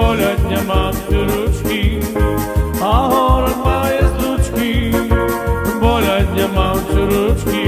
поля дня мати ручки, а город має з лучки, поля ручки.